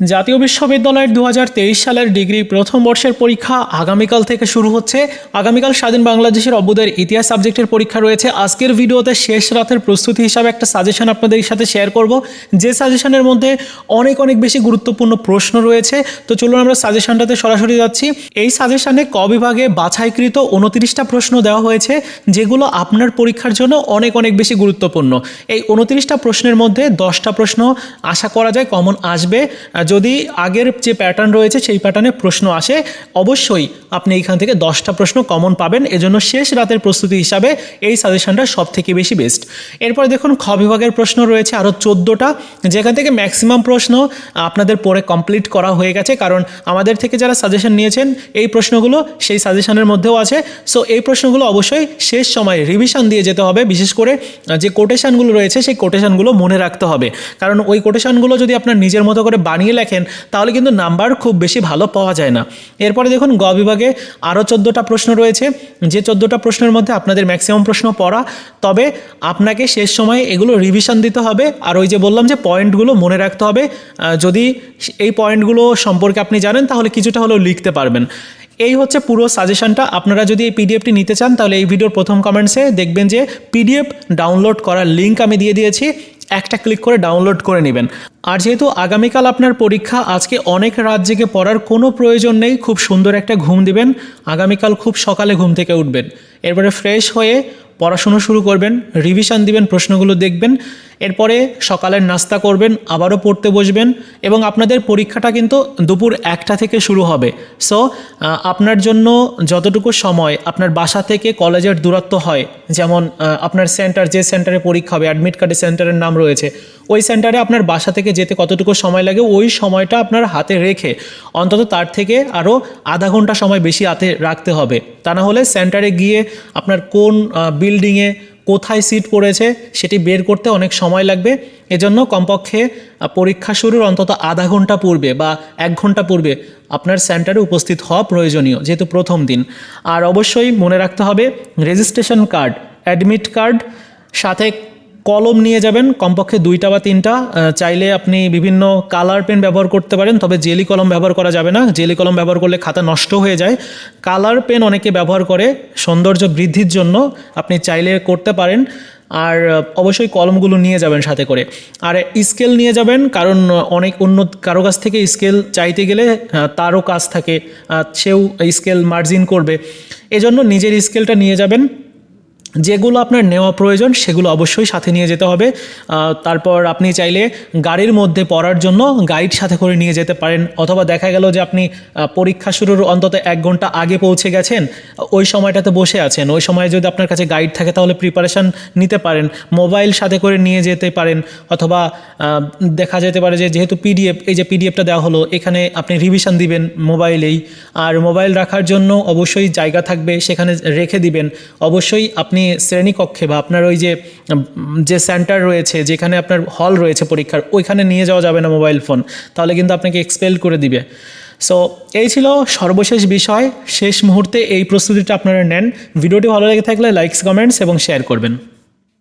জাতীয় বিশ্ববিদ্যালয়ের দু হাজার তেইশ সালের ডিগ্রি প্রথম বর্ষের পরীক্ষা আগামীকাল থেকে শুরু হচ্ছে। আগামীকাল স্বাধীন বাংলাদেশের অভ্যুদয়ের ইতিহাস সাবজেক্টের পরীক্ষা রয়েছে। আজকের ভিডিওতে শেষ রাতের প্রস্তুতি হিসাবে একটা সাজেশন আপনাদের সাথে শেয়ার করব। যে সাজেশনের মধ্যে অনেক অনেক বেশি গুরুত্বপূর্ণ প্রশ্ন রয়েছে। তো চলুন আমরা সাজেশনটাতে সরাসরি যাচ্ছি। এই সাজেশনে ক বিভাগে বাছাইকৃত উনত্রিশটা প্রশ্ন দেওয়া হয়েছে, যেগুলো আপনার পরীক্ষার জন্য অনেক অনেক বেশি গুরুত্বপূর্ণ। এই উনত্রিশটা প্রশ্নের মধ্যে দশটা প্রশ্ন আশা করা যায় কমন আসবে। যদি আগের যে প্যাটার্ন রয়েছে সেই প্যাটার্নে প্রশ্ন আসে, অবশ্যই আপনি এইখান থেকে দশটা প্রশ্ন কমন পাবেন। এজন্য শেষ রাতের প্রস্তুতি হিসাবে এই সাজেশনটা সব থেকে বেশি বেস্ট এরপরে দেখুন, খ বিভাগের প্রশ্ন রয়েছে আরও চোদ্দোটা। যেখান থেকে ম্যাক্সিমাম প্রশ্ন আপনাদের পরে কমপ্লিট করা হয়ে গেছে, কারণ আমাদের থেকে যারা সাজেশন নিয়েছেন, এই প্রশ্নগুলো সেই সাজেশনের মধ্যেও আছে। সো এই প্রশ্নগুলো অবশ্যই শেষ সময়ে রিভিশন দিয়ে যেতে হবে। বিশেষ করে যে কোটেশনগুলো রয়েছে, সেই কোটেশনগুলো মনে রাখতে হবে। কারণ ওই কোটেশনগুলো যদি আপনার নিজের মতো করে বানিয়ে লেখেন, তাহলে কিন্তু নাম্বার খুব বেশি ভালো পাওয়া যায় না। এরপরে দেখুন, গ বিভাগে আরও চোদ্দোটা প্রশ্ন রয়েছে। যে চোদ্দোটা প্রশ্নের মধ্যে আপনাদের ম্যাক্সিমাম প্রশ্ন পড়া, তবে আপনাকে শেষ সময়ে এগুলো রিভিশন দিতে হবে। আর ওই যে বললাম যে পয়েন্টগুলো মনে রাখতে হবে। যদি এই পয়েন্টগুলো সম্পর্কে আপনি জানেন, তাহলে কিছুটা হলেও লিখতে পারবেন। এই হচ্ছে পুরো সাজেশনটা আপনারা যদি এই পিডিএফটি নিতে চান, তাহলে এই ভিডিওর প্রথম কমেন্টসে দেখবেন যে পিডিএফ ডাউনলোড করার লিঙ্ক আমি দিয়ে দিয়েছি। একটা ক্লিক করে ডাউনলোড করে নেবেন। আর যেহেতু আগামীকাল আপনার পরীক্ষা, আজকে অনেক রাত জেগে পড়ার কোনো প্রয়োজন নেই। খুব সুন্দর একটা ঘুম দিবেন। আগামীকাল খুব সকালে ঘুম থেকে উঠবেন। এরপরে ফ্রেশ হয়ে পড়াশুনো শুরু করবেন রিভিশন দিবেন, প্রশ্নগুলো দেখবেন, এরপরে সকালের নাস্তা করবেন, আবারও পড়তে বসবেন এবং আপনাদের পরীক্ষাটা কিন্তু দুপুর একটা থেকে শুরু হবে। সো আপনার জন্য যতটুকু সময় আপনার বাসা থেকে কলেজের দূরত্ব হয়, যেমন আপনার সেন্টার যে সেন্টারে পরীক্ষা হবে অ্যাডমিট কার্ডে সেন্টারের নাম রয়েছে ওই সেন্টারে আপনার বাসা থেকে যেতে কতটুকু সময় লাগে, ওই সময়টা আপনার হাতে রেখে অন্তত তার থেকে আরও আধা ঘণ্টা সময় বেশি হাতে রাখতে হবে। তা না হলে সেন্টারে গিয়ে আপনার কোন বিল্ডিংয়ে কোথায় সিট পড়েছে সেটি বের করতে অনেক সময় লাগবে। এজন্য কমপক্ষে পরীক্ষা শুরুর অন্তত আধা ঘণ্টা পূর্বে বা এক ঘণ্টা পূর্বে আপনার সেন্টারে উপস্থিত হওয়া প্রয়োজনীয়, যেহেতু প্রথম দিন। আর অবশ্যই মনে রাখতে হবে রেজিস্ট্রেশন কার্ড অ্যাডমিট কার্ড সাথে কলম নিয়ে যাবেন, কমপক্ষে দুইটা বা তিনটা। চাইলে আপনি বিভিন্ন কালার পেন ব্যবহার করতে পারেন, তবে জেলি কলম ব্যবহার করা যাবে না। জেলি কলম ব্যবহার করলে খাতা নষ্ট হয়ে যায়। কালার পেন অনেকে ব্যবহার করে সৌন্দর্য বৃদ্ধির জন্য, আপনি চাইলে করতে পারেন। আর অবশ্যই কলমগুলো নিয়ে যাবেন সাথে করে। আর স্কেল নিয়ে যাবেন, কারণ অনেক অন্য কারও কাছ থেকে স্কেল চাইতে গেলে তারও কাজ থাকে। সেও স্কেল মার্জিন করবে। এজন্য নিজের স্কেলটা নিয়ে যাবেন। যেগুলো আপনার নেওয়া প্রয়োজন, সেগুলো অবশ্যই সাথে নিয়ে যেতে হবে। তারপর আপনি চাইলে গাড়ির মধ্যে পড়ার জন্য গাইড সাথে করে নিয়ে যেতে পারেন। অথবা দেখা গেল যে আপনি পরীক্ষা শুরুর অন্তত এক ঘণ্টা আগে পৌঁছে গেছেন, ওই সময়টাতে বসে আছেন। ওই সময় যদি আপনার কাছে গাইড থাকে, তাহলে প্রিপারেশান নিতে পারেন। মোবাইল সাথে করে নিয়ে যেতে পারেন। অথবা দেখা যেতে পারে যে যেহেতু পিডিএফ এই যে পিডিএফটা দেওয়া হলো, এখানে আপনি রিভিশন দিবেন মোবাইলেই। আর মোবাইল রাখার জন্য অবশ্যই জায়গা থাকবে, সেখানে রেখে দিবেন। অবশ্যই আপনি শ্রেণীকক্ষে বা আপনার ওই যে যে সেন্টার রয়েছে, যেখানে আপনার হল রয়েছে পরীক্ষার, ওইখানে নিয়ে যাওয়া যাবে না মোবাইল ফোন তাহলে কিন্তু আপনাকে এক্সপেল করে দিবে। সো এই ছিল সর্বশেষ বিষয়। শেষ মুহূর্তে এই প্রস্তুতিটা আপনারা নেন। ভিডিওটি ভালো লেগে থাকলে লাইকস কমেন্টস এবং শেয়ার করবেন।